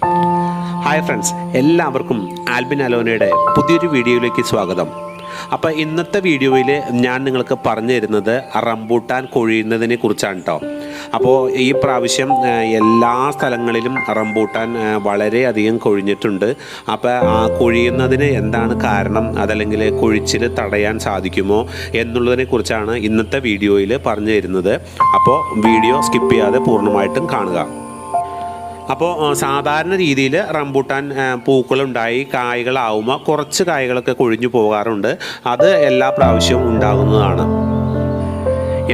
Hi friends എല്ലാവർക്കും ആൽബിൻ അലോനയുടെ പുതിയൊരു വീഡിയോയിലേക്ക് സ്വാഗതം. അപ്പോൾ ഇന്നത്തെ വീഡിയോയിൽ ഞാൻ നിങ്ങൾക്ക് പറഞ്ഞു തരുന്നത് റംബൂട്ടാൻ കൊഴിയുന്നതിനെ കുറിച്ചാണ് കേട്ടോ അപ്പോൾ ഈ പ്രാവശ്യം എല്ലാ സ്ഥലങ്ങളിലും റംബൂട്ടാൻ വളരെയധികം കൊഴിഞ്ഞിട്ടുണ്ട്. അപ്പോൾ ആ കൊഴിയുന്നതിന് എന്താണ് കാരണം അതല്ലെങ്കിൽ കൊഴിച്ചിൽ തടയാൻ സാധിക്കുമോ എന്നുള്ളതിനെ കുറിച്ചാണ് ഇന്നത്തെ വീഡിയോയിൽ പറഞ്ഞു തരുന്നത്. അപ്പോൾ വീഡിയോ സ്കിപ്പ് ചെയ്യാതെ പൂർണമായിട്ടും കാണുക. അപ്പോൾ സാധാരണ രീതിയിൽ റംബൂട്ടാൻ പൂക്കളുണ്ടായി കായ്കളാവുമ്പോൾ കുറച്ച് കായ്കളൊക്കെ കൊഴിഞ്ഞു പോകാറുണ്ട്. അത് എല്ലാ പ്രാവശ്യവും ഉണ്ടാകുന്നതാണ്.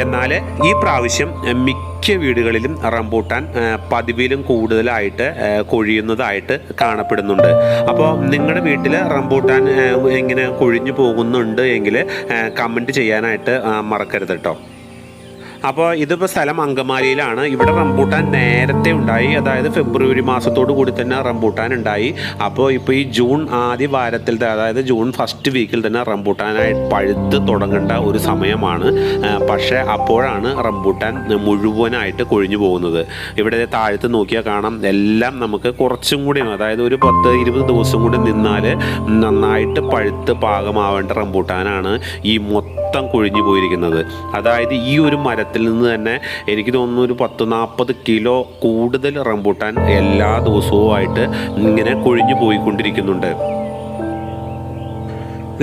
എന്നാൽ ഈ പ്രാവശ്യം മിക്ക വീടുകളിലും റംബൂട്ടാൻ പതിവിലും കൂടുതലായിട്ട് കൊഴിയുന്നതായിട്ട് കാണപ്പെടുന്നുണ്ട്. അപ്പോൾ നിങ്ങളുടെ വീട്ടിൽ റംബൂട്ടാൻ എങ്ങനെ കൊഴിഞ്ഞു പോകുന്നുണ്ട് എങ്കിൽ കമന്റ് ചെയ്യാനായിട്ട് മറക്കരുത് കേട്ടോ അപ്പോൾ ഇതിപ്പോൾ സ്ഥലം അങ്കമാലിയിലാണ്. ഇവിടെ റംബൂട്ടാൻ നേരത്തെ ഉണ്ടായി. അതായത് ഫെബ്രുവരി മാസത്തോടു കൂടി തന്നെ റംബൂട്ടാൻ ഉണ്ടായി. അപ്പോൾ ഇപ്പോൾ ഈ ജൂൺ ആദ്യ വാരത്തിൽ അതായത് ജൂൺ ഫസ്റ്റ് വീക്കിൽ തന്നെ റംബൂട്ടാനായി പഴുത്ത് തുടങ്ങേണ്ട ഒരു സമയമാണ്. പക്ഷേ അപ്പോഴാണ് റംബൂട്ടാൻ മുഴുവനായിട്ട് കൊഴിഞ്ഞു പോകുന്നത്. ഇവിടെ താഴത്ത് നോക്കിയാൽ കാണാം. എല്ലാം നമുക്ക് കുറച്ചും കൂടി അതായത് ഒരു പത്ത് ഇരുപത് ദിവസം കൂടി നിന്നാൽ നന്നായിട്ട് പഴുത്ത് പാകമാവേണ്ട റംബൂട്ടാനാണ് ഈ മൊത്തം കൊഴിഞ്ഞു പോയിരിക്കുന്നത്. അതായത് ഈ ഒരു മരത്തിൽ നിന്ന് തന്നെ എനിക്ക് തോന്നുന്നു ഒരു പത്ത് നാൽപ്പത് കിലോ കൂടുതൽ റംബൂട്ടാൻ എല്ലാ ദിവസവുമായിട്ട് ഇങ്ങനെ കൊഴിഞ്ഞു പോയിക്കൊണ്ടിരിക്കുന്നുണ്ട്.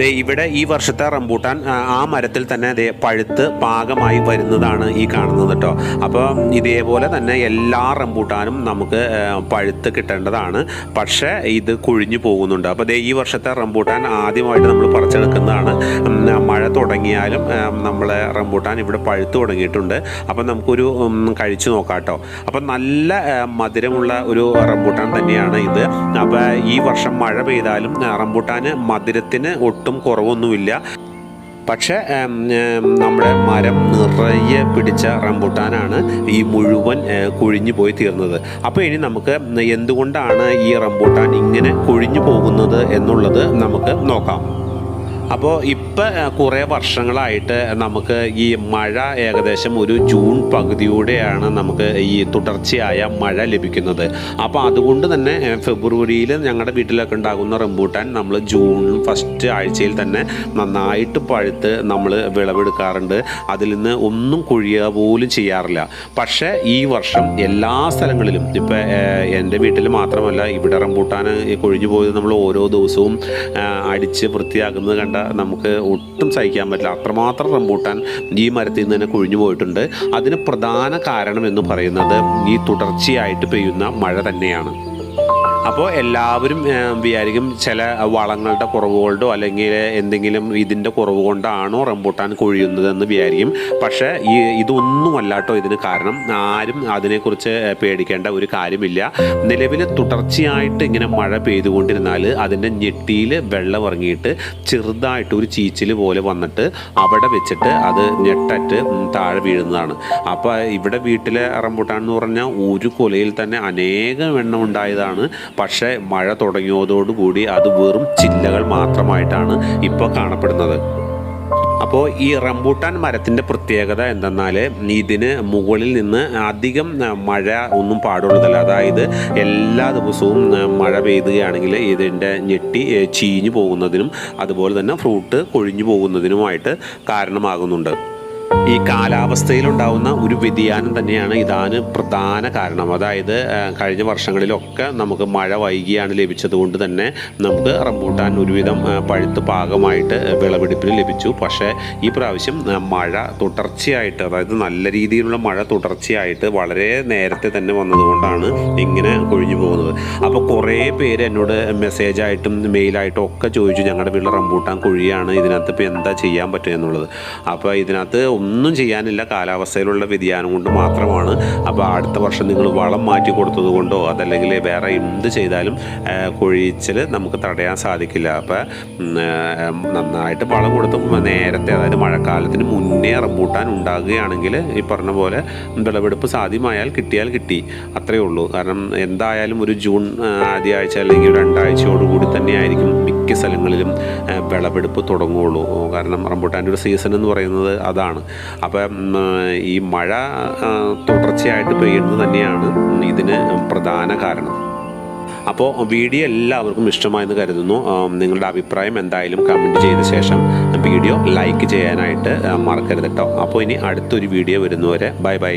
ഇവിടെ ഈ വർഷത്തെ റംബൂട്ടാൻ ആ, മരത്തിൽ തന്നെ അതേ പഴുത്ത് പാകമായി വരുന്നതാണ് ഈ കാണുന്നത് കേട്ടോ. അപ്പോൾ ഇതേപോലെ തന്നെ എല്ലാ റംബൂട്ടാനും നമുക്ക് പഴുത്ത് കിട്ടേണ്ടതാണ്. പക്ഷേ ഇത് കുഴിഞ്ഞു പോകുന്നുണ്ട്. അപ്പോൾ ഈ വർഷത്തെ റംബൂട്ടാൻ ആദ്യമായിട്ട് നമ്മൾ പറിച്ചെടുക്കുന്നതാണ്. മഴ തുടങ്ങിയാലും നമ്മളെ റംബൂട്ടാൻ ഇവിടെ പഴുത്ത് തുടങ്ങിയിട്ടുണ്ട്. അപ്പം നമുക്കൊരു കഴിച്ചു നോക്കാം കേട്ടോ. അപ്പം നല്ല മധുരമുള്ള ഒരു റംബൂട്ടാൻ തന്നെയാണ് ഇത്. അപ്പോൾ ഈ വർഷം മഴ പെയ്താലും റംബൂട്ടാൻ മധുരത്തിന് ഒട്ടും കുറവൊന്നുമില്ല. പക്ഷേ നമ്മുടെ മരം നിറയെ പിടിച്ച റംബൂട്ടാനാണ് ഈ മുഴുവൻ കൊഴിഞ്ഞു പോയി തീർന്നത്. അപ്പോൾ ഇനി നമുക്ക് എന്തുകൊണ്ടാണ് ഈ റംബൂട്ടാൻ ഇങ്ങനെ കൊഴിഞ്ഞു പോകുന്നത് എന്നുള്ളത് നമുക്ക് നോക്കാം. അപ്പോൾ ഇപ്പം കുറേ വർഷങ്ങളായിട്ട് നമുക്ക് ഈ മഴ ഏകദേശം ഒരു ജൂൺ പകുതിയോടെയാണ് നമുക്ക് ഈ തുടർച്ചയായ മഴ ലഭിക്കുന്നത്. അപ്പോൾ അതുകൊണ്ട് തന്നെ ഫെബ്രുവരിയിൽ ഞങ്ങളുടെ വീട്ടിലൊക്കെ ഉണ്ടാകുന്ന റംബൂട്ടാൻ നമ്മൾ ജൂൺ ഫസ്റ്റ് ആഴ്ചയിൽ തന്നെ നന്നായിട്ട് പഴുത്ത് നമ്മൾ വിളവെടുക്കാറുണ്ട്. അതിൽ നിന്ന് ഒന്നും കൊഴിയുക പോലും ചെയ്യാറില്ല. പക്ഷേ ഈ വർഷം എല്ലാ സ്ഥലങ്ങളിലും ഇപ്പം എന്റെ വീട്ടിൽ മാത്രമല്ല ഇവിടെ റംബൂട്ടാൻ കൊഴിഞ്ഞു പോയത് നമ്മൾ ഓരോ ദിവസവും അടിച്ച് വൃത്തിയാക്കുന്നത് നമുക്ക് ഒട്ടും സഹിക്കാൻ പറ്റില്ല. അത്രമാത്രം റംബൂട്ടാൻ ഈ മരത്തിൽ നിന്ന് തന്നെ കൊഴിഞ്ഞു പോയിട്ടുണ്ട്. അതിന് പ്രധാന കാരണം എന്ന് പറയുന്നത് ഈ തുടർച്ചയായിട്ട് പെയ്യുന്ന മഴ തന്നെയാണ്. അപ്പോൾ എല്ലാവരും വിചാരിക്കും ചില വളങ്ങളുടെ കുറവ് കൊണ്ടോ അല്ലെങ്കിൽ എന്തെങ്കിലും ഇതിന്റെ കുറവ് കൊണ്ടാണോ റംബൂട്ടാൻ കൊഴിയുന്നതെന്ന് വിചാരിക്കും. പക്ഷേ ഈ ഇതൊന്നുമല്ല കേട്ടോ ഇതിന് കാരണം. ആരും അതിനെക്കുറിച്ച് പേടിക്കേണ്ട ഒരു കാര്യമില്ല. നിലവിൽ തുടർച്ചയായിട്ട് ഇങ്ങനെ മഴ പെയ്തുകൊണ്ടിരുന്നാൽ അതിന്റെ ഞെട്ടിയിൽ വെള്ളം ഇറങ്ങിയിട്ട് ചെറുതായിട്ട് ഒരു ചീച്ചിൽ പോലെ വന്നിട്ട് അവിടെ വെച്ചിട്ട് അത് ഞെട്ടറ്റ് താഴെ വീഴുന്നതാണ്. അപ്പോൾ ഇവിടെ വീട്ടിലെ റംബൂട്ടാൻ എന്ന് പറഞ്ഞാൽ ഒരു കൊലയിൽ തന്നെ അനേകം എണ്ണം ഉണ്ടായതാണ്. പക്ഷേ മഴ തുടങ്ങിയതോടുകൂടി അത് വെറും ചില്ലകൾ മാത്രമായിട്ടാണ് ഇപ്പോൾ കാണപ്പെടുന്നത്. അപ്പോൾ ഈ റംബൂട്ടാൻ മരത്തിന്റെ പ്രത്യേകത എന്തെന്നാൽ ഇതിന് മുകളിൽ നിന്ന് അധികം മഴ ഒന്നും പാടുള്ളതല്ല. അതായത് എല്ലാ ദിവസവും മഴ പെയ്തുകയാണെങ്കിൽ ഇതിന്റെ ഞെട്ടി ചീഞ്ഞു പോകുന്നതിനും അതുപോലെ തന്നെ ഫ്രൂട്ട് കൊഴിഞ്ഞു പോകുന്നതിനുമായിട്ട് കാരണമാകുന്നുണ്ട്. ഈ കാലാവസ്ഥയിലുണ്ടാവുന്ന ഒരു വ്യതിയാനം തന്നെയാണ് ഇതാണ് പ്രധാന കാരണം. അതായത് കഴിഞ്ഞ വർഷങ്ങളിലൊക്കെ നമുക്ക് മഴ വൈകിയാണ് ലഭിച്ചത് കൊണ്ട് തന്നെ നമുക്ക് റംബൂട്ടാൻ ഒരുവിധം പഴുത്ത് പാകമായിട്ട് വിളവെടുപ്പിന് ലഭിച്ചു. പക്ഷേ ഈ പ്രാവശ്യം മഴ തുടർച്ചയായിട്ട് അതായത് നല്ല രീതിയിലുള്ള മഴ തുടർച്ചയായിട്ട് വളരെ നേരത്തെ തന്നെ വന്നതുകൊണ്ടാണ് ഇങ്ങനെ കൊഴിഞ്ഞു പോകുന്നത്. അപ്പോൾ കുറേ പേര് എന്നോട് മെസ്സേജായിട്ടും മെയിലായിട്ടും ഒക്കെ ചോദിച്ചു ഞങ്ങളുടെ വീട്ടിൽ റംബൂട്ടാൻ കൊഴിയാണ് ഇതിനകത്ത് ഇപ്പോൾ എന്താ ചെയ്യാൻ പറ്റുക എന്നുള്ളത്? അപ്പോൾ ഇതിനകത്ത് ഒന്നും ചെയ്യാനില്ല. കാലാവസ്ഥയിലുള്ള വ്യതിയാനം കൊണ്ട് മാത്രമാണ്. അപ്പോൾ അടുത്ത വർഷം നിങ്ങൾ വളം മാറ്റി കൊടുത്തത് കൊണ്ടോ അതല്ലെങ്കിൽ വേറെ എന്ത് ചെയ്താലും കുഴിച്ചിൽ നമുക്ക് തടയാൻ സാധിക്കില്ല. അപ്പോൾ നന്നായിട്ട് വളം കൊടുത്തും നേരത്തെ അതായത് മഴക്കാലത്തിന് മുന്നേ റംബൂട്ടാൻ ഉണ്ടാകുകയാണെങ്കിൽ ഈ പറഞ്ഞ പോലെ വിളവെടുപ്പ് സാധ്യമായാൽ കിട്ടിയാൽ കിട്ടി. അത്രയേ ഉള്ളൂ. കാരണം എന്തായാലും ഒരു ജൂൺ ആദ്യ ആഴ്ച അല്ലെങ്കിൽ രണ്ടാഴ്ചയോടുകൂടി തന്നെയായിരിക്കും മിക്ക സ്ഥലങ്ങളിലും വിളവെടുപ്പ് തുടങ്ങുകയുള്ളൂ. കാരണം റംബൂട്ടാന്റെ ഒരു സീസൺ എന്ന് പറയുന്നത് അതാണ്. അപ്പം ഈ മഴ തുടർച്ചയായിട്ട് പെയ്യുന്നത് തന്നെയാണ് ഇതിന് പ്രധാന കാരണം. അപ്പോൾ വീഡിയോ എല്ലാവർക്കും ഇഷ്ടമായെന്ന് കരുതുന്നു. നിങ്ങളുടെ അഭിപ്രായം എന്തായാലും കമന്റ് ചെയ്ത ശേഷം വീഡിയോ ലൈക്ക് ചെയ്യാനായിട്ട് മറക്കരുത് കേട്ടോ അപ്പോൾ ഇനി അടുത്തൊരു വീഡിയോ വരുന്നവരെ ബൈ ബൈ